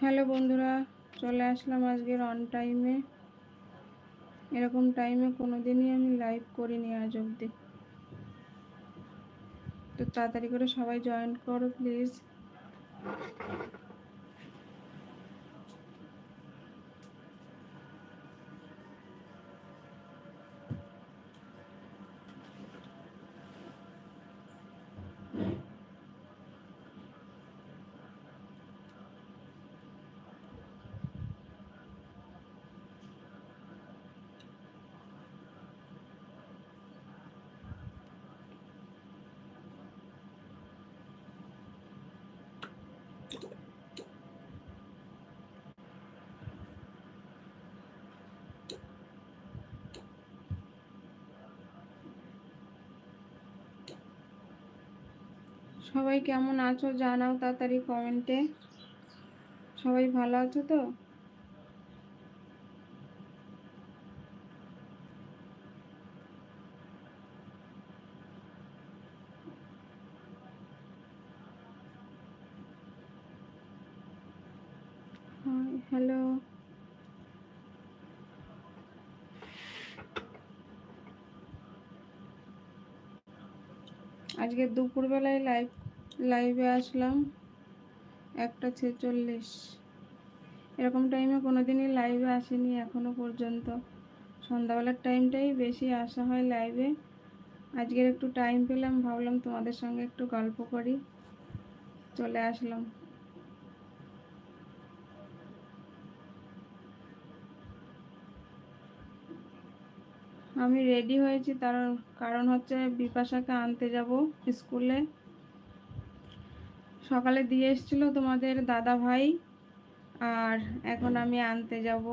Hello বন্ধুরা, চলে আসলাম আজকের অন টাইমে এরকম টাইমে কোনো দিনই আমি লাইভ করিনি আজ অবধি। তো তাড়াতাড়ি করে সবাই জয়েন করো প্লিজ সবাই কেমন আছো জানাও তাড়াতাড়ি কমেন্টে। সবাই ভালো আছো তো? হ্যালো আজকে দুপুরবেলায় লাইভ লাইভে আসলাম, একটা ছেচল্লিশ। এরকম টাইমে কোনো দিনই লাইভে আসেনি এখনও পর্যন্ত। সন্ধ্যাবেলার টাইমটাই বেশি আসা হয় লাইভে আজকের একটু টাইম পেলাম, ভাবলাম তোমাদের সঙ্গে একটু গল্প করি। চলে আসলাম। আমি রেডি হয়েছি, তার কারণ হচ্ছে বিপাশাকে আনতে যাব স্কুলে। সকালে দিয়ে এসেছিল তোমাদের দাদা ভাই, আর এখন আমি আনতে যাব।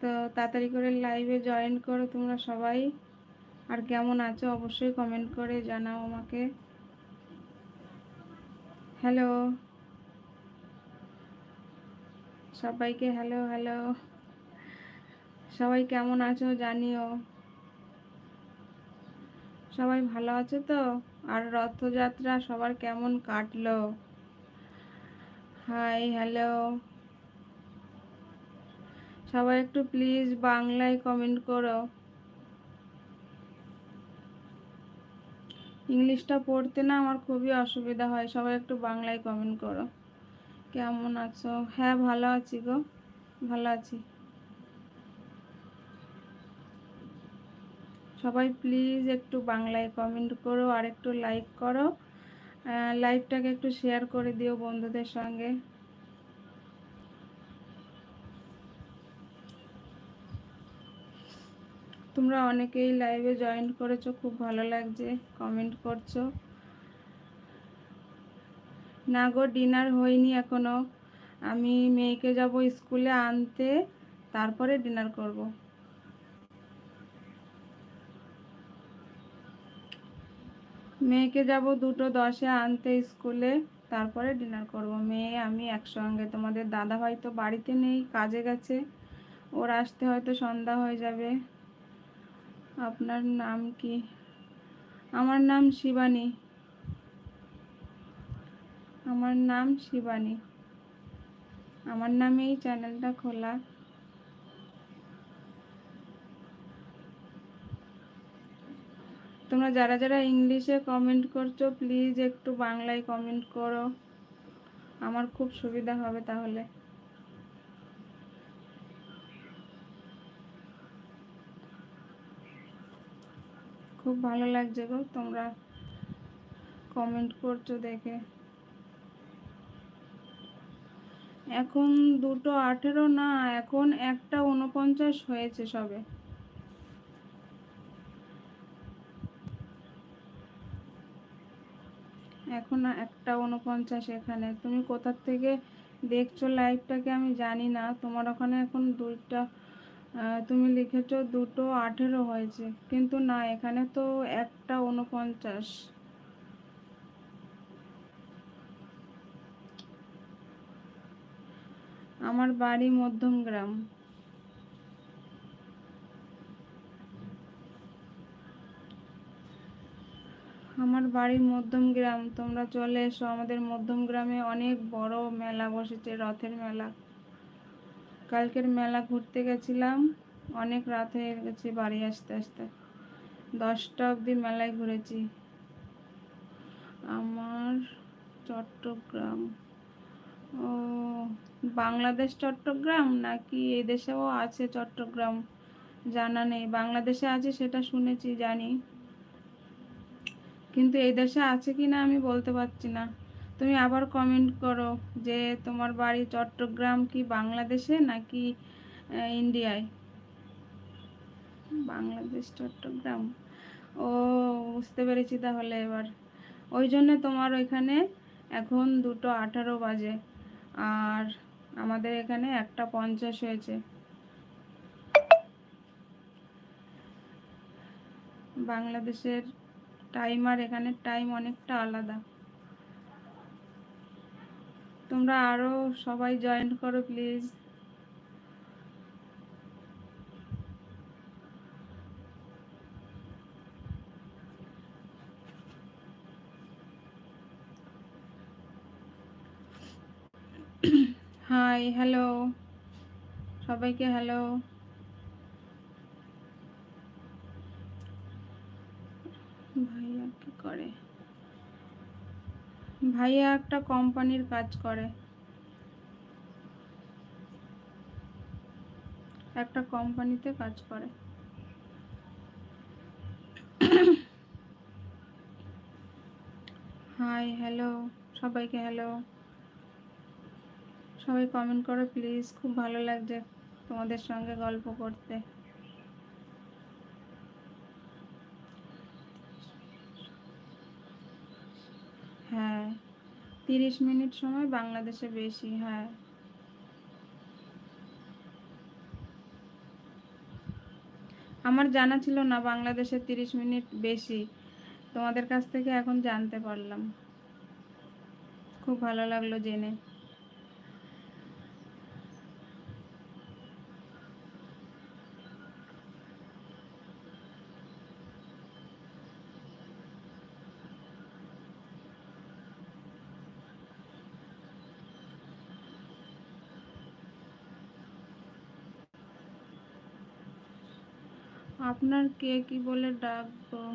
তো তাড়াতাড়ি করে লাইভে জয়েন করো তোমরা সবাই। আর কেমন আছো অবশ্যই কমেন্ট করে জানাও আমাকে। হ্যালো সবাইকে হ্যালো হ্যালো সবাই কেমন আছো জানিও। সবাই ভালো আছে তো? আর রথযাত্রা সবার কেমন কাটলো? হাই হ্যালো সবাই একটু প্লিজ বাংলায় কমেন্ট করো। ইংলিশটা পড়তে না আমার খুবই অসুবিধা হয়, সবাই একটু বাংলায় কমেন্ট করো। কেমন আছো? হ্যাঁ ভালো আছি গো, ভালো আছি। সবাই প্লিজ একটু বাংলায় কমেন্ট করো আর একটু লাইক করো। লাইভটাকে একটু শেয়ার করে দিও বন্ধুদের সঙ্গে। তোমরা অনেকেই লাইভে জয়েন করেছ, খুব ভালো লাগছে কমেন্ট করছ। না গো ডিনার হয়নি এখনও। আমি মেয়েকে যাব স্কুলে আনতে, তারপরে ডিনার করব। মেয়েকে যাব দুটো দশে আনতে স্কুলে, তারপরে ডিনার করব। মেয়ে, আমি একসঙ্গে। তোমাদের দাদা ভাই তো বাড়িতে নেই, কাজে গেছে। ওর আসতে হয়তো সন্ধ্যা হয়ে যাবে। আপনার নাম কি? আমার নাম শিবানী। আমার নাম শিবানী। আমার নামেই চ্যানেলটা খোলা। তোমরা যারা যারা ইংলিশে কমেন্ট করছ প্লিজ একটু বাংলায় কমেন্ট করো। আমার খুব সুবিধা হবে তাহলে। খুব ভালো লাগছে গো তোমরা কমেন্ট করছ দেখে। এখন দুটো আঠেরো না, এখন একটা উনপঞ্চাশ হয়েছে সবে। এখন একটা উনপঞ্চাশ এখানে। তুমি কোথার থেকে দেখছ লাইভটাকে আমি জানি না। তোমার ওখানে এখন দুইটা তুমি লিখেছো দুটো আঠেরো হয়েছে। কিন্তু না, এখানে তো একটা উনপঞ্চাশ আমার বাড়ি মধ্যমগ্রাম। আমার বাড়ি মধ্যম গ্রাম। তোমরা চলে এসো, আমাদের মধ্যম গ্রামে অনেক বড় মেলা বসেছে, রথের মেলা। কালকের মেলা ঘুরতে গেছিলাম, অনেক রাত হয়ে গেছে বাড়ি আসতে আসতে। দশটা অবধি মেলায় ঘুরেছি। আমার চট্টগ্রাম। ও, বাংলাদেশ চট্টগ্রাম নাকি এই দেশেও আছে চট্টগ্রাম? জানা নেই। বাংলাদেশে আছে সেটা শুনেছি, জানি। কিন্তু এই দেশে আছে কি না আমি বলতে পারছি না। তুমি আবার কমেন্ট করো যে তোমার বাড়ি চট্টগ্রাম কি বাংলাদেশে নাকি ইন্ডিয়ায়? বাংলাদেশ, চট্টগ্রাম। ও, বুঝতে পেরেছি তাহলে এবার। ওই জন্য তোমার ওইখানে এখন দুটো আঠারো বাজে আর আমাদের এখানে একটা পঞ্চাশ হয়েছে। বাংলাদেশের টাইম আর এখানের টাইম অনেকটা আলাদা। তোমরা আরও সবাই জয়েন করো প্লিজ হাই হ্যালো সবাইকে হ্যালো ভাইয়া কি করে? ভাইয়া একটা কোম্পানির কাজ করে। একটা কোম্পানিতে কাজ করে। হাই হ্যালো সবাইকে হ্যালো সবাই কমেন্ট করো প্লিজ খুব ভালো লাগছে তোমাদের সঙ্গে গল্প করতে। হ্যাঁ তিরিশ মিনিট সময় বাংলাদেশে বেশি হ্যাঁ। আমার জানা ছিল না বাংলাদেশে তিরিশ মিনিট বেশি। তোমাদের কাছ থেকে এখন জানতে পারলাম। খুব ভালো লাগল জেনে। আপনার কে কি বলে ডাকবো?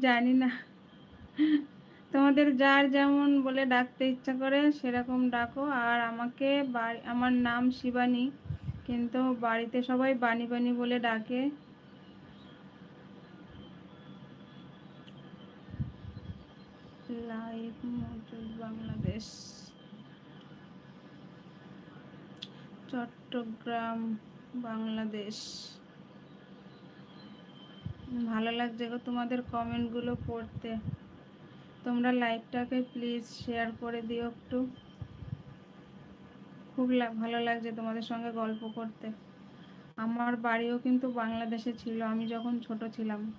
জানি না। তোমাদের যার যেমন বলে ডাকতে ইচ্ছা করে সেরকম ডাকো। আর আমাকে বাড়ি, আমার নাম শিবানী, কিন্তু বাড়িতে সবাই বানি বানি বলে ডাকে। লাইভ বাংলাদেশ। চট্টগ্রাম, বাংলাদেশ। ভালো লাগছে গো তোমাদের কমেন্টগুলো পড়তে। তোমরা লাইভটাকে প্লিজ শেয়ার করে দিও একটু। খুব ভালো লাগছে তোমাদের সঙ্গে গল্প করতে। আমার বাড়িও কিন্তু বাংলাদেশে ছিল, আমি যখন ছোট ছিলাম।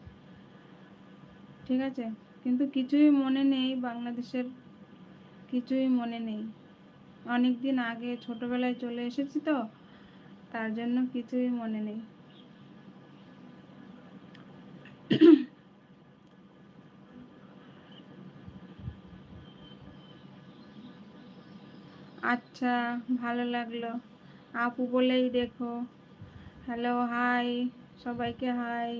ঠিক আছে? কিন্তু কিছুই মনে নেই বাংলাদেশের, কিছুই মনে নেই। অনেক দিন আগে ছোটবেলায় চলে এসেছি তো, তার জন্য কিছুই মনে নেই। আচ্ছা ভালো লাগল। আপু বলেই দেখো। হ্যালো হাই সবাইকে হাই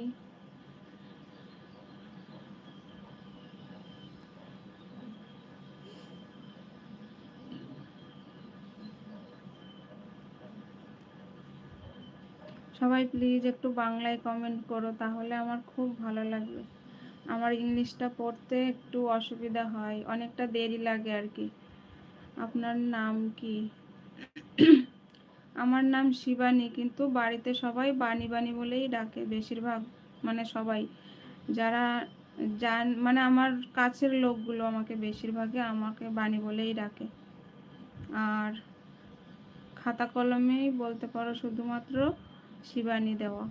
সবাই প্লিজ একটু বাংলায় কমেন্ট করো, তাহলে আমার খুব ভালো লাগবে। আমার ইংলিশটা পড়তে একটু অসুবিধা হয়, অনেকটা দেরি লাগে আর কি। আপনার নাম কি? আমার নাম শিবানী, কিন্তু বাড়িতে সবাই বানি বানি বলেই ডাকে বেশিরভাগ মানে সবাই। যারা জান মানে আমার কাছের লোকগুলো আমাকে বেশিরভাগে আমাকে বানি বলেই ডাকে। আর খাতা কলমেই বলতে পারো শুধুমাত্র। শিবানী দেওয়া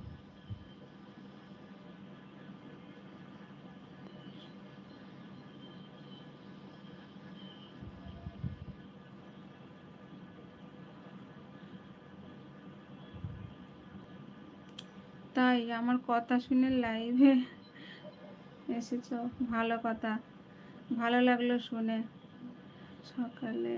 তাই আমার কথা শুনে লাইভে এসেছ ভালো কথা। ভালো লাগল শুনে। সকালে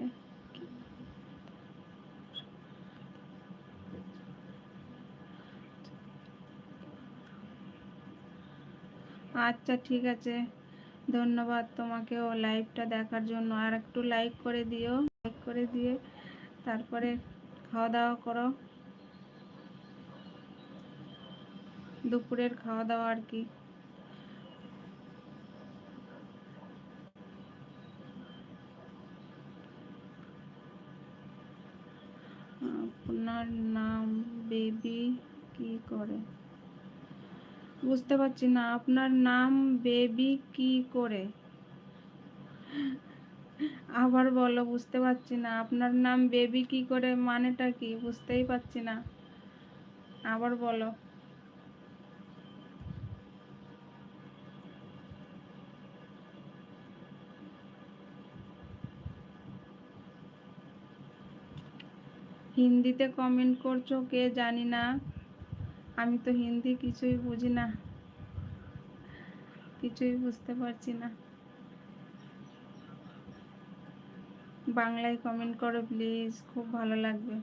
আচ্ছা ঠিক আছে। ধন্যবাদ তোমাকেও লাইভটা দেখার জন্য। আর একটু লাইক করে দিও, লাইক করে দিয়ে তারপরে খাওয়া দাওয়া করো। দুপুরের খাওয়া দাওয়া আর কি। আপনার নাম বেবি কি করে? বুঝতে পারছি না, আপনার নাম বেবি কি করে? আবার বলো, বুঝতে পারছি না, আপনার নাম বেবি কি করে মানেটা কি? বুঝতেই পারছি না। আবার বলো। হিন্দিতে কমেন্ট করছ কে জানি না। আমি তো হিন্দি কিছুই বুঝি না। কিছুই বুঝতে পারছি না। বাংলায় কমেন্ট করো প্লিজ খুব ভালো লাগবে।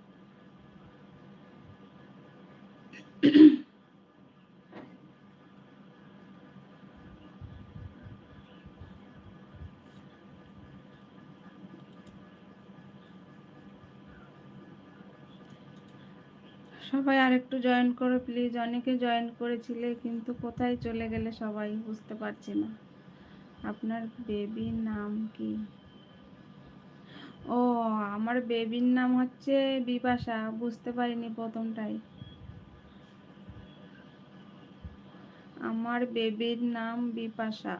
সবাই আরেকটু জয়েন করো প্লিজ অনেকে জয়েন করেছিলে, কিন্তু কোথায় চলে গেলে সবাই বুঝতে পারছি না। আপনার বেবির নাম কি? ও, আমার বেবির নাম হচ্ছে বিপাশা। বুঝতে পারিনি প্রথমটাই। আমার বেবির নাম বিপাশা।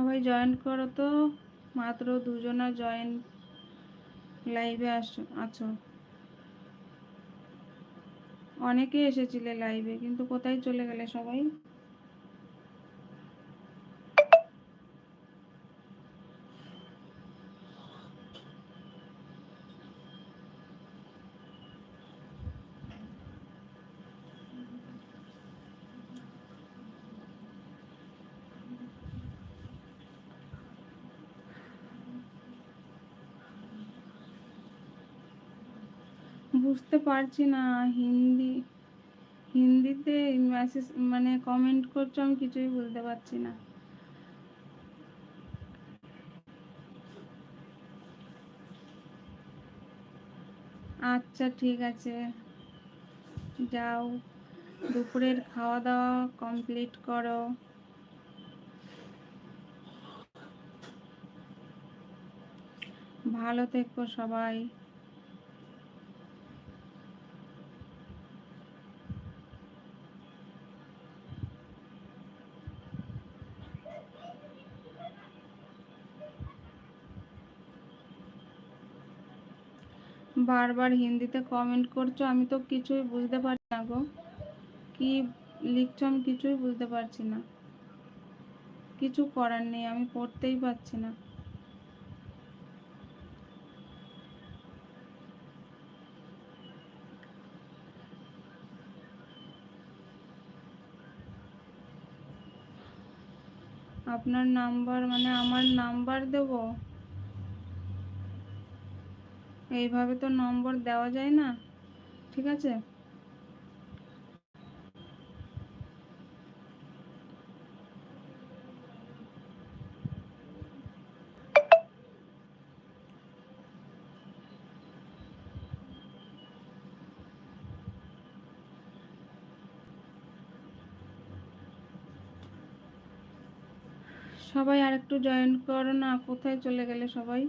সবাই জয়েন করো তো। মাত্র দুজনা জয়েন লাইভে আসো, আছো। অনেকে এসেছিলে লাইভে কিন্তু কোথায় চলে গেলে সবাই? বুঝতে পারছি না। হিন্দি, হিন্দিতে মেসেজ মানে কমেন্ট করছ, আমি কিছুই বুঝতে পারছি না। আচ্ছা ঠিক আছে। যাও, দুপুরের খাওয়া দাওয়া কমপ্লিট করো। ভালো থেকো সবাই। বারবার হিন্দিতে কমেন্ট করছ, আমি তো কিছুই বুঝতে পারছি না গো। কি লিখছো আমি কিছুই বুঝতে পারছি না। কিছু করার নেই, আমি পড়তেই পারছি না। আপনার নাম্বার মানে আমার নাম্বার দেবো? এইভাবে তো নম্বর দেওয়া যায় না, ঠিক আছে? সবাই আরেকটু জয়েন করো না, কোথায় চলে গেলে সবাই?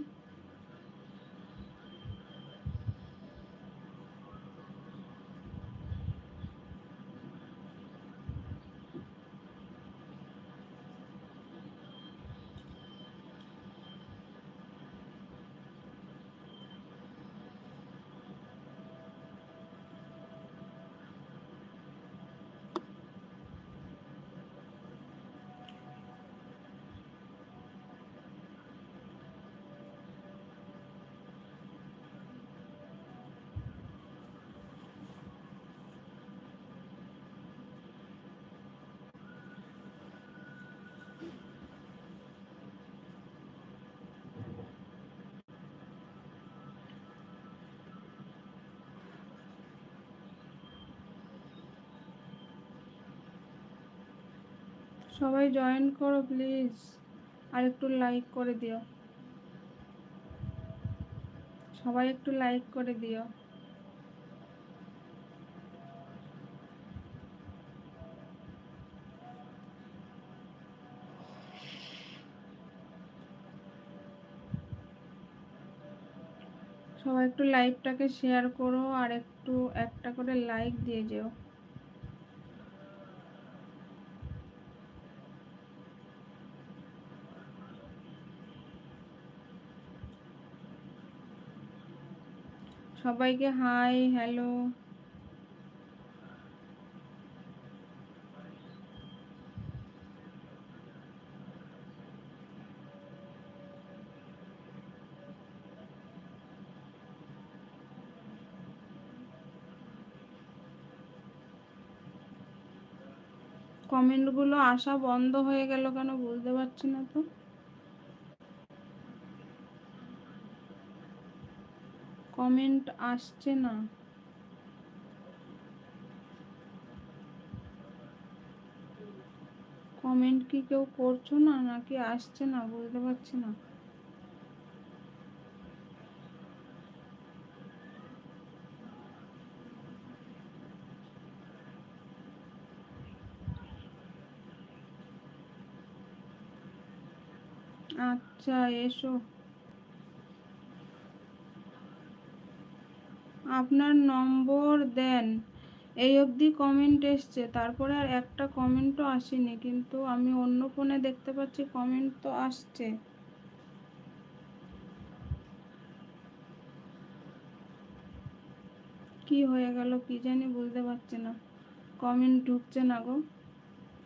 সবাই জয়েন করো প্লিজ আর একটু লাইক করে দিও। সবাই একটু লাইক করে দিও। সবাই একটু লাইভটাকে শেয়ার করো আর একটু একটা করে লাইক দিয়ে যেও। সবাইকে হাই হ্যালো। কমেন্টগুলো আসা বন্ধ হয়ে গেল কেন বুঝতে পারছি না তো। কমেন্ট আসছে না। কমেন্ট কি কেউ করছ না, নাকি আসছে না, বুঝতে পারছি না। আচ্ছা এসো। আপনার নম্বর দেন। এই অবধি কমেন্ট এসছে। তারপরে আর একটা কমেন্টও আসেনি, কিন্তু আমি অন্য ফোনে দেখতে পাচ্ছি কমেন্ট তো আসছে। কি হয়ে গেল কি জানি বুঝতে পারছি না। কমেন্ট ঢুকছে না গো।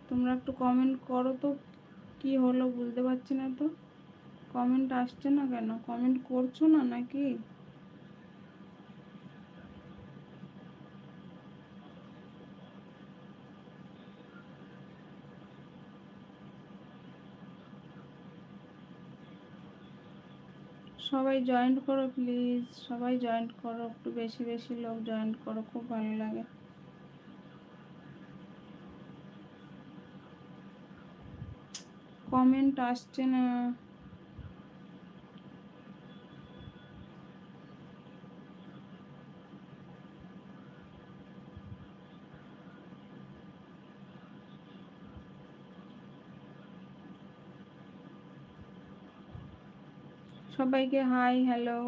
তোমরা একটু কমেন্ট করো তো, কি হলো বুঝতে পারছি না তো। কমেন্ট আসছে না কেন? কমেন্ট করছ না নাকি? সবাই জয়েন্ট করো প্লিজ সবাই জয়েন্ট করো, একটু বেশি বেশি লোক জয়েন্ট করো, খুব ভালো লাগে। কমেন্ট আসছে না। সবাইকে হাই হ্যালো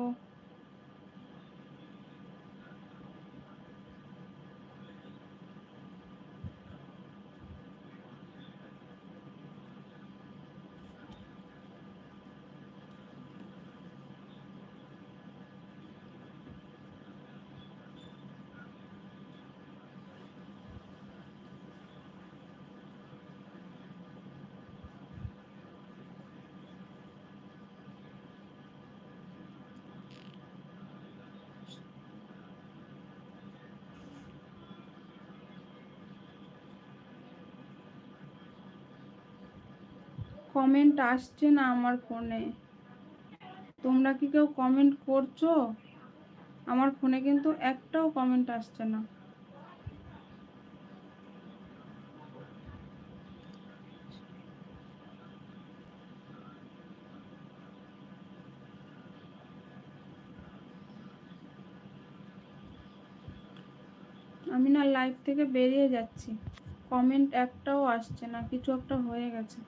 কমেন্ট আসছে না আমার ফোনে তোমরা কি কেউ কমেন্ট করছ? আমার ফোনে কিন্তু একটাও কমেন্ট আসছে না। আমি না লাইভ থেকে বেরিয়ে যাচ্ছি। কমেন্ট একটাও আসছে না, কিছু একটা হয়ে গেছে।